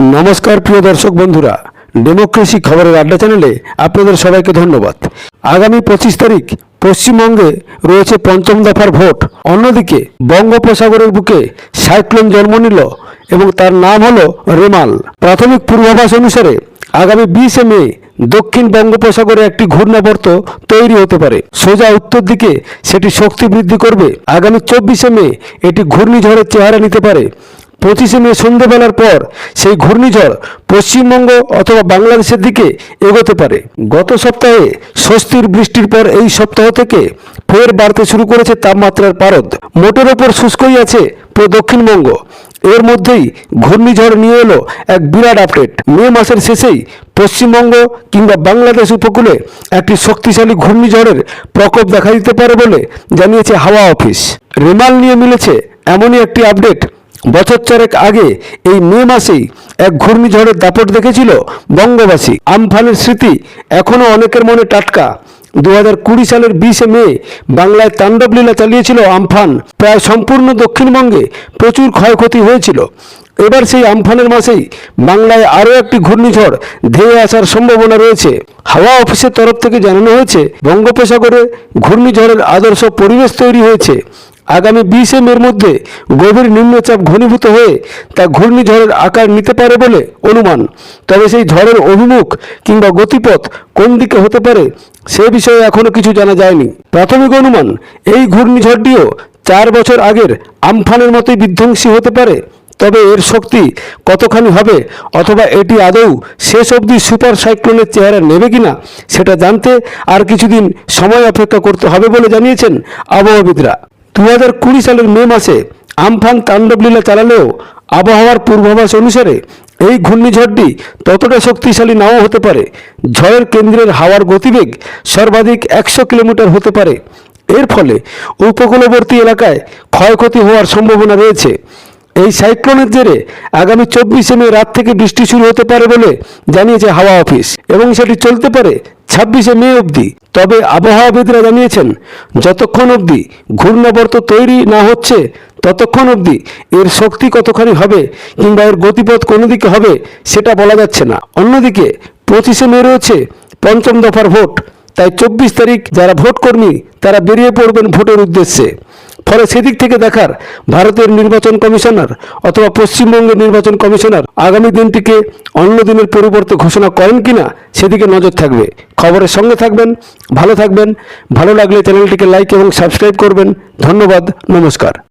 নমস্কার, প্রিয় দর্শক বন্ধুরা। ডেমোক্রেসি খবরের আড্ডা চ্যানেলে আপনাদের সবাইকে ধন্যবাদ। আগামী পঁচিশ তারিখ পশ্চিমবঙ্গে রয়েছে পঞ্চম দফার ভোট। অন্যদিকে বঙ্গোপসাগরের বুকে সাইক্লোন জন্ম নিল এবং তার নাম হলো রেমাল। প্রাথমিক পূর্বাভাস অনুসারে আগামী বিশে মে দক্ষিণ বঙ্গোপসাগরে একটি ঘূর্ণাবর্ত তৈরি হতে পারে। সোজা উত্তর দিকে সেটি শক্তি বৃদ্ধি করবে। আগামী চব্বিশে মে এটি ঘূর্ণিঝড়ের চেহারা নিতে পারে। পঁচিশে মে সন্ধ্যেবেলার পর সেই ঘূর্ণিঝড় পশ্চিমবঙ্গ অথবা বাংলাদেশের দিকে এগোতে পারে। গত সপ্তাহে স্বস্তির বৃষ্টির পর এই সপ্তাহ থেকে ফের বাড়তে শুরু করেছে তাপমাত্রার পারদ। মোটের ওপর শুষ্কই আছে পুরো দক্ষিণবঙ্গ। এর মধ্যেই ঘূর্ণিঝড় নিয়ে এলো এক বিরাট আপডেট। মে মাসের শেষেই পশ্চিমবঙ্গ কিংবা বাংলাদেশ উপকূলে একটি শক্তিশালী ঘূর্ণিঝড়ের প্রকোপ দেখা দিতে পারে বলে জানিয়েছে হাওয়া অফিস। রেমাল নিয়ে মিলেছে এমনই একটি আপডেট বছর চারেক আগে এই মে মাসেই এক ঘূর্ণিঝড়ের দাপট দেখেছিল বঙ্গবাসী। আমফানের স্মৃতি এখনও অনেকের মনে টাটকা। দু কুড়ি সালের বিশে মে বাংলায় তাণ্ডবলীলা চালিয়েছিল আমফান। প্রায় সম্পূর্ণ দক্ষিণবঙ্গে প্রচুর ক্ষয়ক্ষতি হয়েছিল। এবার সেই আমফানের মাসেই বাংলায় আরও একটি ঘূর্ণিঝড় ধেয়ে আসার সম্ভাবনা রয়েছে। হাওয়া অফিসের তরফ থেকে জানানো হয়েছে, বঙ্গোপসাগরে ঘূর্ণিঝড়ের আদর্শ পরিবেশ তৈরি হয়েছে। আগামী বিশে মের মধ্যে গভীর নিম্নচাপ ঘনীভূত হয়ে তা ঘূর্ণিঝড়ের আকার নিতে পারে বলে অনুমান। তবে সেই ঝড়ের অভিমুখ কিংবা গতিপথ কোন দিকে হতে পারে সে বিষয়ে এখনও কিছু জানা যায়নি। প্রাথমিক অনুমান, এই ঘূর্ণিঝড়টিও চার বছর আগের আমফানের মতোই বিধ্বংসী হতে পারে। তবে এর শক্তি কতখানি হবে অথবা এটি আদৌ শেষ অবধি সুপার সাইক্লোনের চেহারা নেবে কিনা, সেটা জানতে আর কিছুদিন সময় অপেক্ষা করতে হবে বলে জানিয়েছেন আবহাওয়াবিদরা। দু কুড়ি সালের মে মাসে আমফান তাণ্ডবলীলা চালালেও আবহাওয়ার পূর্বাভাস অনুসারে এই ঘূর্ণিঝড়টি ততটা শক্তিশালী নাও হতে পারে। ঝড়ের কেন্দ্রের হাওয়ার গতিবেগ সর্বাধিক একশো কিলোমিটার হতে পারে। এর ফলে উপকূলবর্তী এলাকায় ক্ষয়ক্ষতি হওয়ার সম্ভাবনা রয়েছে। এই সাইক্লোনের জেরে আগামী চব্বিশে মে রাত থেকে বৃষ্টি শুরু হতে পারে বলে জানিয়েছে হাওয়া অফিস এবং সেটি চলতে পারে ছাব্বিশে মে অবধি। তবে আবহাওয়াবিদরা জানিয়েছেন, যতক্ষণ অবধি ঘূর্ণাবর্ত তৈরি না হচ্ছে, ততক্ষণ অবধি এর শক্তি কতখানি হবে কিংবা এর গতিপথ কোন দিকে হবে সেটা বলা যাচ্ছে না। অন্যদিকে পঁচিশে মে রয়েছে পঞ্চম দফার ভোট। তাই চব্বিশ তারিখ যারা ভোট কর্মী তারা বেরিয়ে পড়বেন ভোটের উদ্দেশ্যে। ফলে সেদিক থেকে দেখার ভারতের নির্বাচন কমিশনার অথবা পশ্চিমবঙ্গের নির্বাচন কমিশনার আগামী দিনটিকে অন্য দিনের পরিবর্তে ঘোষণা করেন কি না সেদিকে নজর থাকবে। খবরের সঙ্গে থাকবেন, ভালো থাকবেন, ভালো লাগলে চ্যানেলটিকে লাইক এবং সাবস্ক্রাইব করবেন। ধন্যবাদ, নমস্কার।